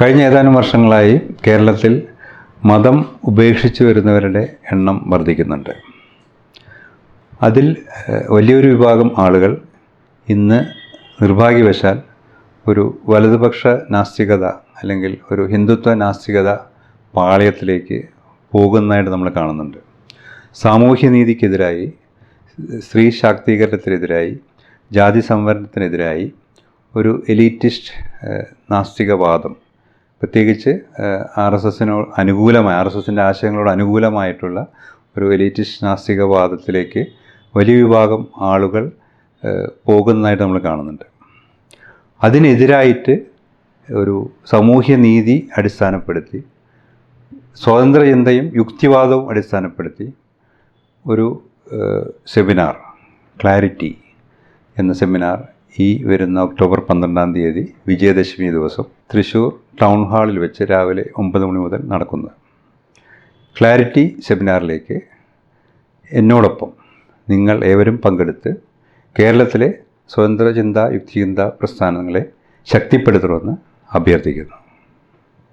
കഴിഞ്ഞ ഏതാനും വർഷങ്ങളായി കേരളത്തിൽ മതം ഉപേക്ഷിച്ചു വരുന്നവരുടെ എണ്ണം വർദ്ധിക്കുന്നുണ്ട്. അതിൽ വലിയൊരു വിഭാഗം ആളുകൾ ഇന്ന് നിർഭാഗ്യവശാൽ ഒരു വലതുപക്ഷ നാസ്തികത അല്ലെങ്കിൽ ഒരു ഹിന്ദുത്വ നാസ്തികത പാളയത്തിലേക്ക് പോകുന്നതായിട്ട് നമ്മൾ കാണുന്നുണ്ട്. സാമൂഹ്യനീതിക്കെതിരായി സ്ത്രീ ശാക്തീകരണത്തിനെതിരായി ജാതി സംവരണത്തിനെതിരായി ഒരു എലീറ്റിസ്റ്റ് നാസ്തികവാദം പ്രത്യേകിച്ച് ആർ എസ് എസിനോട് അനുകൂലമായ ആർ എസ് എസിന്റെ ആശയങ്ങളോട് അനുകൂലമായിട്ടുള്ള ഒരു എലീറ്റിസ്റ്റ് നാസ്തികവാദത്തിലേക്ക് വലിയ വിഭാഗം ആളുകൾ പോകുന്നതായിട്ട് നമ്മൾ കാണുന്നുണ്ട്. അതിനെതിരായിട്ട് ഒരു സാമൂഹ്യ നീതി അടിസ്ഥാനപ്പെടുത്തി സ്വതന്ത്ര ചിന്തയും യുക്തിവാദവും അടിസ്ഥാനപ്പെടുത്തി ഒരു സെമിനാർ ക്ലാരിറ്റി എന്ന സെമിനാർ ഈ വരുന്ന ഒക്ടോബർ പന്ത്രണ്ടാം തീയതി വിജയദശമി ദിവസം തൃശ്ശൂർ ടൗൺ ഹാളിൽ വെച്ച് രാവിലെ ഒമ്പത് മണി മുതൽ നടക്കുന്നത് ക്ലാരിറ്റി സെമിനാറിലേക്ക് എന്നോടൊപ്പം നിങ്ങൾ ഏവരും പങ്കെടുത്ത് കേരളത്തിലെ സ്വതന്ത്ര ചിന്ത യുക്തിചിന്ത പ്രസ്ഥാനങ്ങളെ ശക്തിപ്പെടുത്തണമെന്ന് അഭ്യർത്ഥിക്കുന്നു.